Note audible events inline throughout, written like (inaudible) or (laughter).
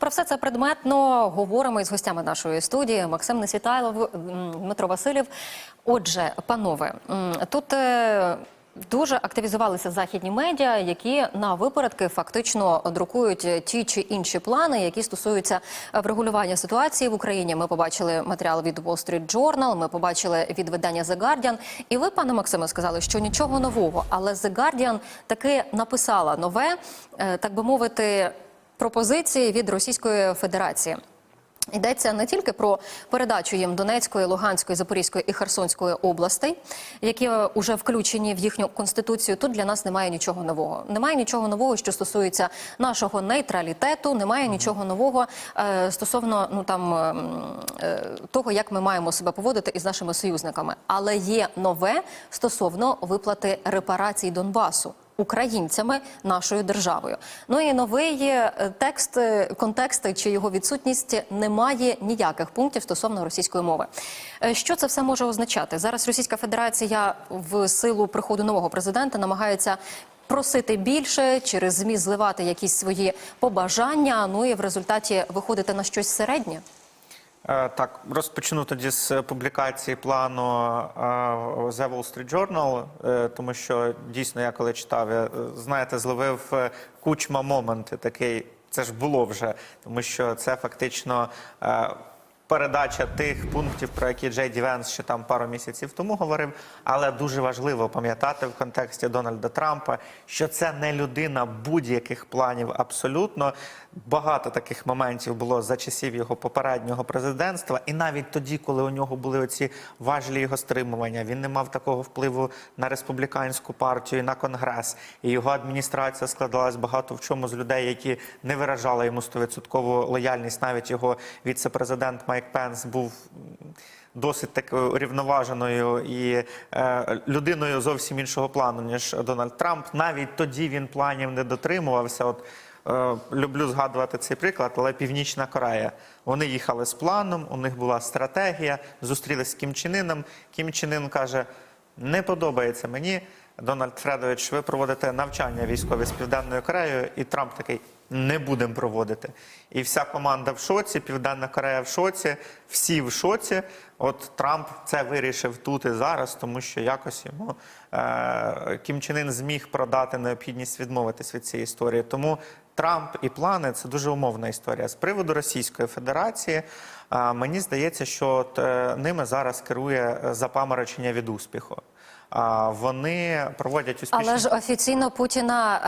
Про все це предметно говоримо із гостями нашої студії Максим Несвітайлов, Дмитро Васильєв. Отже, панове, тут. е, Дуже активізувалися західні медіа, які на випередки фактично друкують ті чи інші плани, які стосуються е, врегулювання ситуації в Україні. Ми побачили матеріал від Wall Street Journal, ми побачили від видання The Guardian. І ви, пане Максиме, сказали, що нічого нового, але The Guardian таки написала нове, е, так би мовити, пропозиції від Російської Федерації. Йдеться не тільки про передачу їм Донецької, Луганської, Запорізької і Херсонської областей, які вже включені в їхню конституцію. Тут для нас немає нічого нового. Немає нічого нового, що стосується нашого нейтралітету. Немає нічого нового е, стосовно ну там ем, е, того, як ми маємо себе поводити із нашими союзниками. Але є нове стосовно виплати репарацій Донбасу українцями нашою державою. Ну і новий е, текст, е, контекст чи його відсутність немає ніяких пунктів стосовно російської мови. Е, Що це все може означати? Зараз Російська Федерація в силу приходу нового президента намагається. Просити більше через змі зливати якісь свої побажання. Ну і в результаті виходити на щось середнє. Е, Так, розпочну тоді з публікації плану е, The Wall Street Journal, е, тому що дійсно я коли читав, я, знаєте, зловив кучма момент такий. Це ж було вже, тому що це фактично передача тих пунктів, про які Джей Венс ще там пару місяців тому говорив. Але дуже важливо пам'ятати в контексті Дональда Трампа, що це не людина будь-яких планів абсолютно. Багато таких моментів було за часів його попереднього президентства, і навіть тоді, коли у нього були оці важлі його стримування, він не мав такого впливу на республіканську партію, на конгрес. І його адміністрація складалась багато в чому з людей, які не виражали йому стовідсоткову лояльність. Навіть його віце-президент Майк Пенс був досить такою рівноваженою і е, людиною зовсім іншого плану, ніж Дональд Трамп. Навіть тоді він планів не дотримувався. От е, люблю згадувати цей приклад, але Північна Корея. Вони їхали з планом, у них була стратегія, зустрілись з Кім Чен. Кім Чен каже: не подобається мені. Дональд Фредович, ви проводите навчання військові з Південною Кореєю, і Трамп такий не будемо проводити. І вся команда в шоці, Південна Корея в шоці, всі в шоці. От Трамп це вирішив тут і зараз, тому що якось йому е, Кім Чен Ін зміг продати необхідність відмовитись від цієї історії. Тому Трамп і плани це дуже умовна історія. З приводу Російської Федерації е, мені здається, що от, е, ними зараз керує е, запаморочення від успіху. Вони проводять успішні... Але ж офіційно Путіна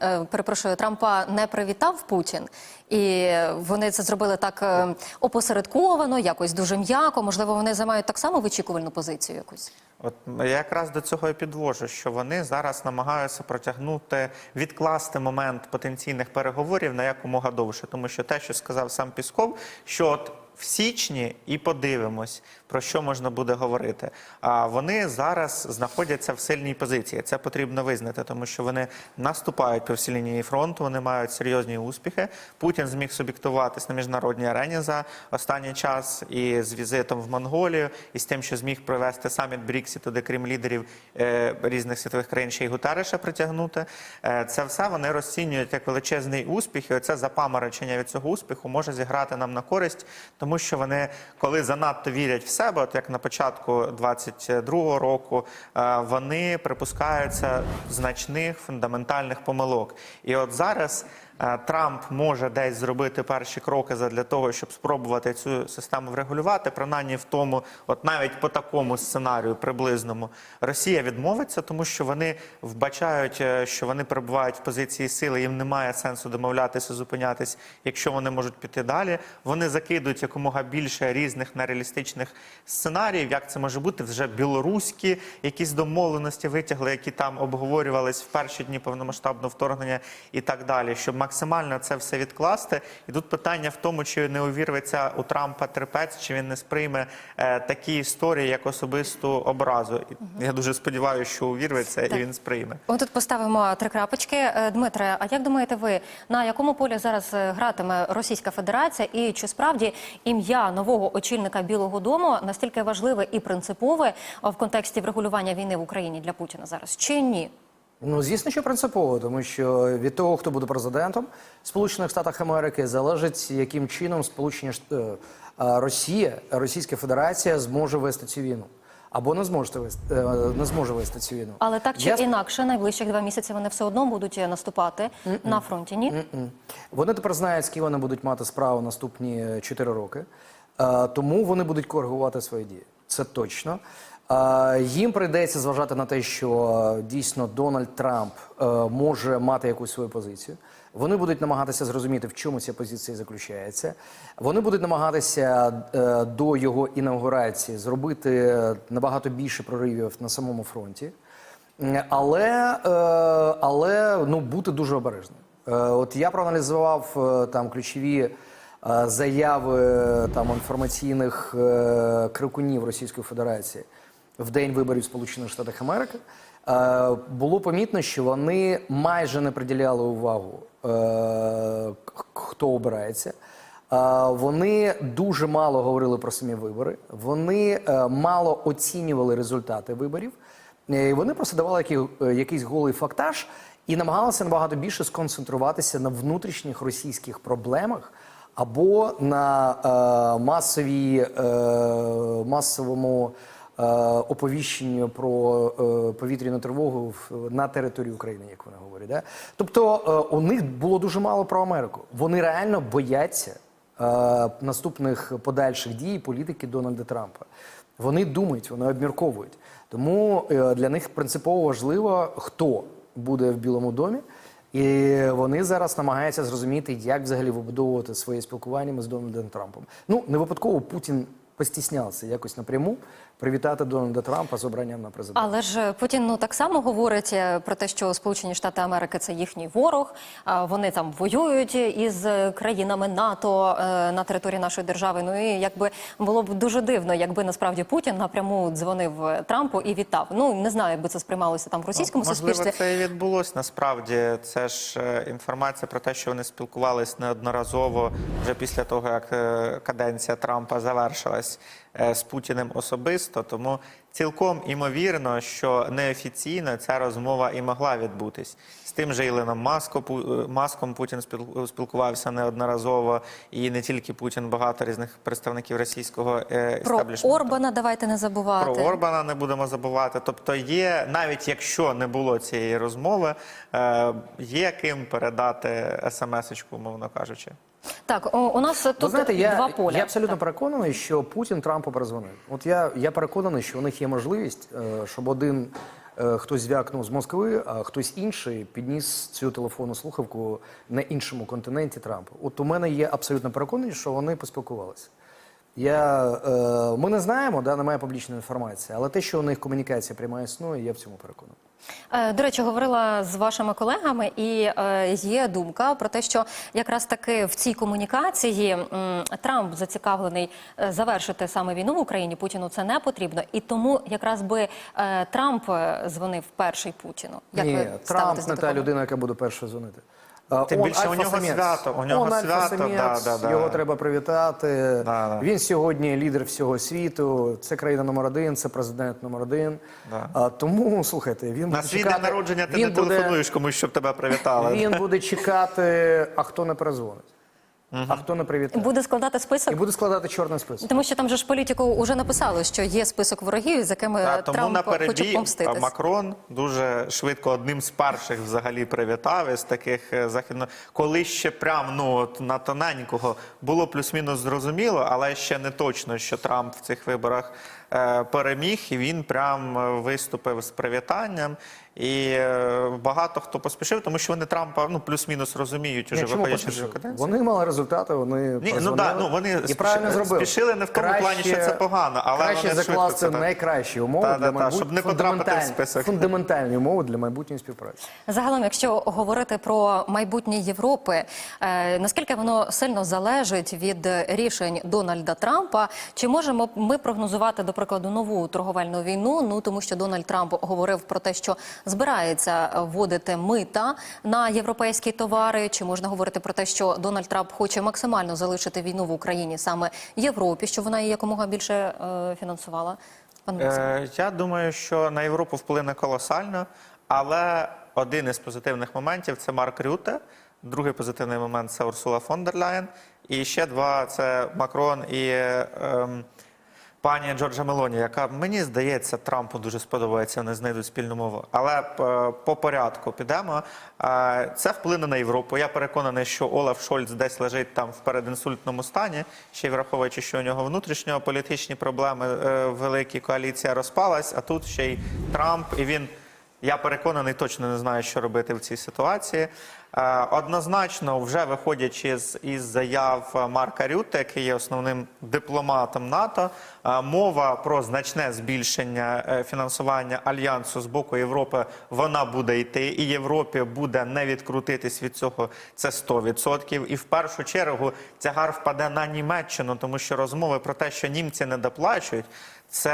е, е, перепрошую, Трампа не привітав Путін, і вони це зробили так е, опосередковано, якось дуже м'яко. Можливо, вони займають так само вичікувальну позицію якусь. От я якраз до цього і підвожу, що вони зараз намагаються протягнути, відкласти момент потенційних переговорів на якомога довше, тому що те, що сказав сам Пісков, що от в січні і подивимось, про що можна буде говорити. А вони зараз знаходяться в сильній позиції. Це потрібно визнати, тому що вони наступають по всій лінії фронту, вони мають серйозні успіхи. Путін зміг суб'єктуватись на міжнародній арені за останній час і з візитом в Монголію, і з тим, що зміг провести саміт Бріксіту, де крім лідерів е, різних світових країн ще й Гутереша притягнути. Е, це все вони розцінюють як величезний успіх, і оце запаморочення від цього успіху може зіграти нам на користь, тому що вони, коли занадто вірять в себе, от як на початку 22-го року, е, вони припускаються значних фундаментальних помилок. І от зараз. Е, Трамп може десь зробити перші кроки для того, щоб спробувати цю систему врегулювати. Принаймні в тому, от навіть по такому сценарію приблизному, Росія відмовиться, тому що вони вбачають, е, що вони перебувають в позиції сили. Їм немає сенсу домовлятися, зупинятись, якщо вони можуть піти далі. Вони закидують якомога більше різних нереалістичних сценаріїв. Як це може бути? Вже білоруські якісь домовленості витягли, які там обговорювались в перші дні повномасштабного вторгнення і так далі. Щоб максимально це все відкласти. І тут питання в тому, чи не увірветься у Трампа терпець, чи він не сприйме е, такі історії як особисту образу. І Я дуже сподіваюся, що увірветься і він сприйме. Ми тут поставимо три крапочки. Е, Дмитре, а як думаєте ви, на якому полі зараз е, гратиме Російська Федерація, і чи справді ім'я нового очільника Білого Дому настільки важливе і принципове в контексті врегулювання війни в Україні для Путіна зараз? Чи ні? Ну, звісно, що принципово, тому що від того, хто буде президентом Сполучених Штатів Америки, залежить, яким чином Сполучені е, Росія, Російська Федерація зможе вести цю війну. Або не зможе вести, е, не зможе вести цю війну. Але так чи Я- інакше, найближчих два місяці вони все одно будуть е, наступати на фронті. Ні? М. Вони тепер знають, з ким вони будуть мати справу наступні 4 роки. Тому вони будуть коригувати свої дії. Це точно. Е, Їм прийдеться зважати на те, що е, дійсно Дональд Трамп е, може мати якусь свою позицію. Вони будуть намагатися зрозуміти, в чому ця позиція заключається. Вони будуть намагатися е, до його інаугурації зробити набагато більше проривів на самому фронті. Е, Але, е, але ну, бути дуже обережним. Е, От я проаналізував е, там ключові е, заяви е, там інформаційних е, крикунів Російської Федерації в день виборів Сполучених Штатів Америки. Е, Було помітно, що вони майже не приділяли увагу, е, хто обирається. Е, Вони дуже мало говорили про самі вибори. Вони мало оцінювали результати виборів. Вони просто давали якийсь голий фактаж і намагалися набагато більше сконцентруватися на внутрішніх російських проблемах або на масовій, масовому оповіщенню про е, повітряну тривогу на території України, як вони говорять. Да? Тобто е, у них було дуже мало про Америку. Вони реально бояться е, наступних подальших дій політики Дональда Трампа. Вони думають, вони обмірковують. Тому е, для них принципово важливо, хто буде в Білому домі. І вони зараз намагаються зрозуміти, як взагалі вибудовувати своє спілкування з Дональдом Трампом. Ну не випадково Путін постіснявся якось напряму привітати Дональда Трампа з обранням на президента. Але ж Путін ну так само говорить е, про те, що Сполучені Штати Америки це їхній ворог. а Вони там воюють із країнами НАТО е, на території нашої держави. Ну і якби було б дуже дивно, якби насправді Путін напряму дзвонив Трампу і вітав. Ну не знаю, якби це сприймалося там в російському Можливо, суспільстві. це і відбулось насправді. Це ж е, інформація про те, що вони спілкувались неодноразово вже після того, як е, каденція Трампа завершилась е, з Путіним особисто. Тому цілком імовірно, що неофіційно ця розмова і могла відбутись. З тим же Маско, е, Маском Путін спіл- спілкувався неодноразово, і не тільки Путін, багато різних представників російського е, Про. Орбана давайте не забувати. Про Орбана не будемо забувати. Тобто, є навіть якщо не було цієї розмови, е, є ким передати смс-очку, умовно кажучи. Так, у, у нас тут Ви знаєте, я, два поля. я абсолютно переконаний, що Путін Трампу перезвонив. От я, я переконаний, що у них є можливість, е, щоб один е, хтось звякнув з Москви, а хтось інший підніс цю телефонну слухавку на іншому континенті Трампу. От у мене є абсолютно переконаність, що вони поспілкувалися. Я, е, ми не знаємо, да, немає публічної інформації, але те, що у них комунікація пряма існує, я в цьому переконаний. Е, До речі, говорила з вашими колегами, і е, є думка про те, що якраз таки в цій комунікації Трамп зацікавлений е, завершити саме війну в Україні. Путіну це не потрібно, і тому якраз би Трамп дзвонив перший Путіну. Як Ні, ви Трамп не та людина, яка буде перша дзвонити. Тим більше у нього свято, у нього Он свято, да, да, да. його треба привітати. Да, да. Він сьогодні лідер всього світу, це країна номер один, це президент номер один. Да. А, тому, слухайте, він На свій день народження ти не буде, телефонуєш комусь, щоб тебе привітали. Він буде чекати, а хто не перезвонить, а хто не привітає. Буде складати список. І буде складати чорний список. Тому що там же ж політику вже написали, що є список ворогів, з якими Та, тому Трамп на хоче помститись. Макрон дуже швидко одним з перших взагалі привітав із таких е, західно, коли ще прям ну от на тоненького було плюс-мінус зрозуміло, але ще не точно, що Трамп в цих виборах е, переміг, і він прям е, виступив з привітанням. І е, багато хто поспішив, тому що вони Трампа ну плюс-мінус розуміють уже виходячи з каденції. Вони мали результати, вони Ні, ну да, ну вони і правильно зробили. спішили не в тому плані, що це погано, але краще вони закласти це найкращі умови Та, для та, майбут... щоб не потрапити в фундаментальні- список. фундаментальні умови для майбутньої співпраці. Загалом, якщо говорити про майбутнє Європи, е, наскільки воно сильно залежить від рішень Дональда Трампа, чи можемо ми прогнозувати, до прикладу, нову торговельну війну? Ну тому що Дональд Трамп говорив про те, що збирається вводити мита на європейські товари. Чи можна говорити про те, що Дональд Трамп хоче максимально залишити війну в Україні саме Європі, щоб вона її якомога більше е, фінансувала? Пан Е, я думаю, що на Європу вплине колосально, але один із позитивних моментів це Марк Рюте. Другий позитивний момент це Урсула фон дер Ляєн. І ще два це Макрон і ем, пані Джорджа Мелоні, яка мені здається, Трампу дуже сподобається, вони знайдуть спільну мову. Але е, по порядку підемо. Е, Це вплине на Європу. Я переконаний, що Олаф Шольц десь лежить там в передінсультному стані, ще й враховуючи, що у нього внутрішньополітичні проблеми е, великі, коаліція розпалась, а тут ще й Трамп, і він. Я переконаний, точно не знаю, що робити в цій ситуації. Е, Однозначно, вже виходячи з із заяв Марка Рюте, який є основним дипломатом НАТО, е, мова про значне збільшення е, фінансування альянсу з боку Європи вона буде йти, і Європі буде не відкрутитись від цього. Це 100%. І в першу чергу тягар впаде на Німеччину, тому що розмови про те, що німці не доплачують. Це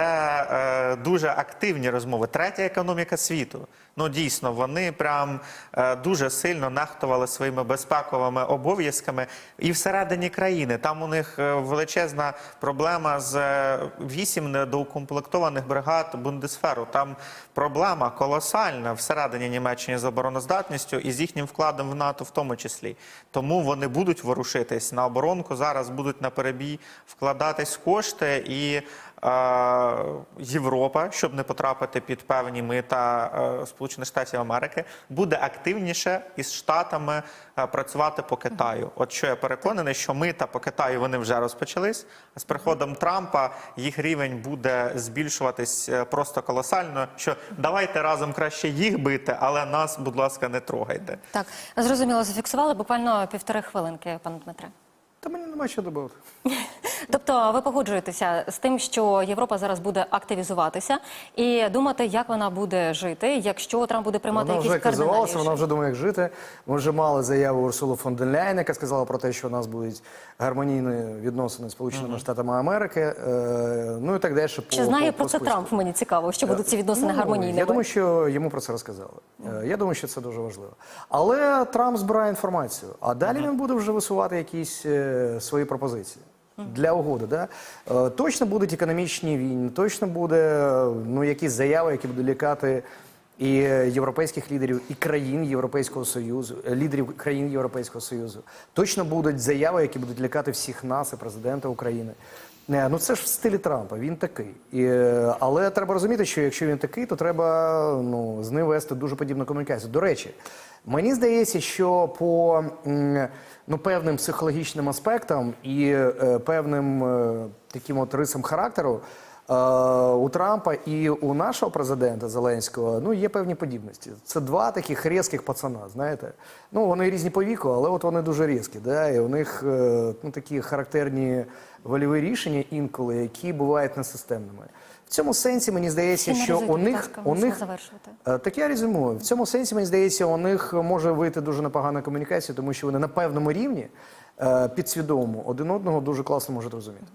е, дуже активні розмови. Третя економіка світу. Ну дійсно, вони прям е, дуже сильно нехтували своїми безпековими обов'язками і всередині країни. Там у них е, величезна проблема з е, вісім недоукомплектованих бригад Бундесферу. Там проблема колосальна всередині Німеччини з обороноздатністю і з їхнім вкладом в НАТО, в тому числі. Тому вони будуть ворушитись на оборонку. Зараз будуть на перебій вкладатись кошти і. Європа, щоб не потрапити під певні мита е, Сполучених Штатів Америки, буде активніше із штатами е, працювати по Китаю. От що я переконаний, що мита по Китаю вони вже розпочались. А з приходом Трампа їх рівень буде збільшуватись е, просто колосально. Що давайте разом краще їх бити, але нас, будь ласка, не трогайте. Так, зрозуміло, зафіксували буквально півтори хвилинки, пане Дмитре. Та мені нема що додати. (laughs) Тобто ви погоджуєтеся з тим, що Європа зараз буде активізуватися і думати, як вона буде жити, якщо Трамп буде приймати Вона вже якісь кардинальні активізувалася, вона вже думає, як жити. Ми вже мали заяву Урсули фон дер Ляєн, яка сказала про те, що у нас будуть гармонійні відносини з Сполученими Штатами Америки. Е, ну і так далі. по- Чи знає по- про це списку. Трамп? Мені цікаво, що будуть ці відносини Ну, гармонійними. Я думаю, що йому про це розказали. Е, Я думаю, що це дуже важливо. Але Трамп збирає інформацію, а далі він буде вже висувати якісь е, свої пропозиції. Для угоди, да? Е, точно будуть економічні війни, точно буде е, ну, якісь заяви, які будуть лякати і е, європейських лідерів, і країн Європейського Союзу, е, лідерів країн Європейського Союзу. Точно будуть заяви, які будуть лякати всіх нас і президента України. Ну це ж в стилі Трампа, він такий. І, е, але треба розуміти, що якщо він такий, то треба ну, з ним вести дуже подібну комунікацію. До речі, мені здається, що по ну, певним психологічним аспектам і е, певним е, таким от рисам характеру е, у Трампа і у нашого президента Зеленського ну, є певні подібності. Це два таких різких пацана, знаєте. Ну, вони різні по віку, але от вони дуже різкі. Да? І у них е, ну, такі характерні вольові рішення інколи, які бувають несистемними. В цьому сенсі мені здається, що у них, у них. Е, Так я резюмую. В цьому сенсі, мені здається, у них може вийти дуже непогана комунікація, тому що вони на певному рівні е, підсвідомо один одного дуже класно можуть розуміти.